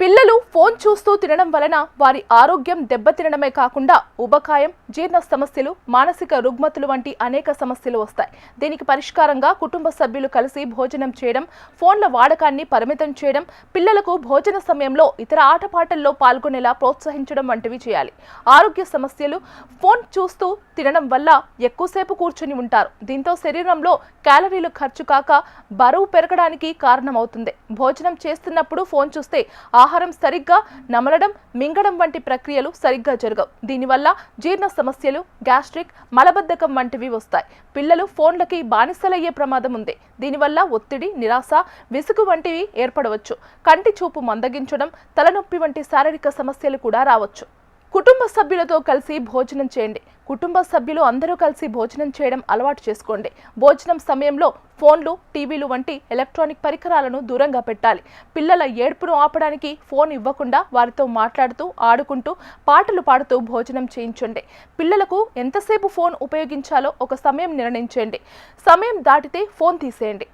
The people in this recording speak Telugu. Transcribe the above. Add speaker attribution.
Speaker 1: పిల్లలు ఫోన్ చూస్తూ తినడం వలన వారి ఆరోగ్యం దెబ్బతినడమే కాకుండా ఉబకాయం జీర్ణ సమస్యలు మానసిక రుగ్మతులు వంటి అనేక సమస్యలు వస్తాయి. దీనికి పరిష్కారంగా కుటుంబ సభ్యులు కలిసి భోజనం చేయడం ఫోన్ల వాడకాన్ని పరిమితం చేయడం పిల్లలకు భోజన సమయంలో ఇతర ఆటపాటల్లో పాల్గొనేలా ప్రోత్సహించడం వంటివి చేయాలి. ఆరోగ్య సమస్యలు ఫోన్ చూస్తూ తినడం వల్ల ఎక్కువసేపు కూర్చుని ఉంటారు. దీంతో శరీరంలో క్యాలరీలు ఖర్చు కాక బరువు పెరగడానికి కారణమవుతుంది. భోజనం చేస్తున్నప్పుడు ఫోన్ చూస్తే ఆహారం సరిగ్గా నమలడం మింగడం వంటి ప్రక్రియలు సరిగ్గా జరగవు. దీనివల్ల జీర్ణ సమస్యలు గ్యాస్ట్రిక్ మలబద్ధకం వంటివి వస్తాయి. పిల్లలు ఫోన్లకి బానిసలయ్యే ప్రమాదం ఉంది. దీనివల్ల ఒత్తిడి నిరాశ విసుగు వంటివి ఏర్పడవచ్చు. కంటి చూపు మందగించడం తలనొప్పి వంటి శారీరక సమస్యలు కూడా రావచ్చు. కుటుంబ సభ్యులతో కలిసి భోజనం చేయండి. కుటుంబ సభ్యులు అందరూ కలిసి భోజనం చేయడం అలవాటు చేసుకోండి. భోజనం సమయంలో ఫోన్లు టీవీలు వంటి ఎలక్ట్రానిక్ పరికరాలను దూరంగా పెట్టాలి. పిల్లల ఏడుపును ఆపడానికి ఫోన్ ఇవ్వకుండా వారితో మాట్లాడుతూ ఆడుకుంటూ పాటలు పాడుతూ భోజనం చేయించండి. పిల్లలకు ఎంతసేపు ఫోన్ ఉపయోగించాలో ఒక సమయం నిర్ణయించండి. సమయం దాటితే ఫోన్ తీసేయండి.